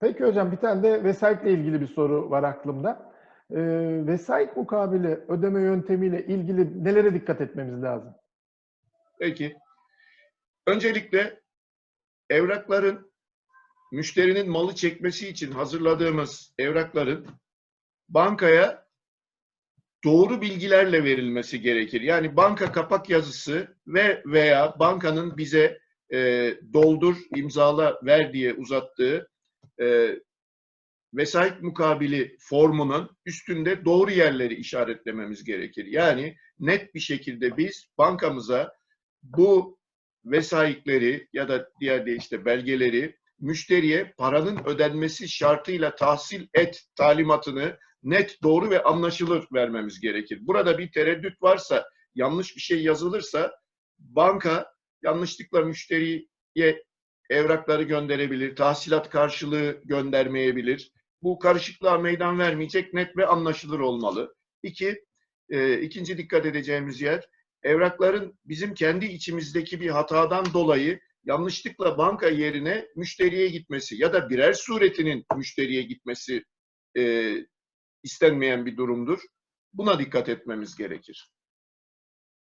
Peki hocam bir tane de vesayetle ilgili bir soru var aklımda. Ee, vesayet mukabili ödeme yöntemiyle ilgili nelere dikkat etmemiz lazım? Peki. Öncelikle evrakların müşterinin malı çekmesi için hazırladığımız evrakların bankaya doğru bilgilerle verilmesi gerekir. Yani banka kapak yazısı ve veya bankanın bize e, doldur, imzala, ver diye uzattığı e, vesayet mukabili formunun üstünde doğru yerleri işaretlememiz gerekir. Yani net bir şekilde biz bankamıza bu vesayetleri ya da diğer de işte belgeleri müşteriye paranın ödenmesi şartıyla tahsil et talimatını net, doğru ve anlaşılır vermemiz gerekir. Burada bir tereddüt varsa, yanlış bir şey yazılırsa banka yanlışlıkla müşteriye evrakları gönderebilir, tahsilat karşılığı göndermeyebilir. Bu karışıklığa meydan vermeyecek, net ve anlaşılır olmalı. İki, e, ikinci dikkat edeceğimiz yer, evrakların bizim kendi içimizdeki bir hatadan dolayı yanlışlıkla banka yerine müşteriye gitmesi ya da birer suretinin müşteriye gitmesi e, istenmeyen bir durumdur. Buna dikkat etmemiz gerekir.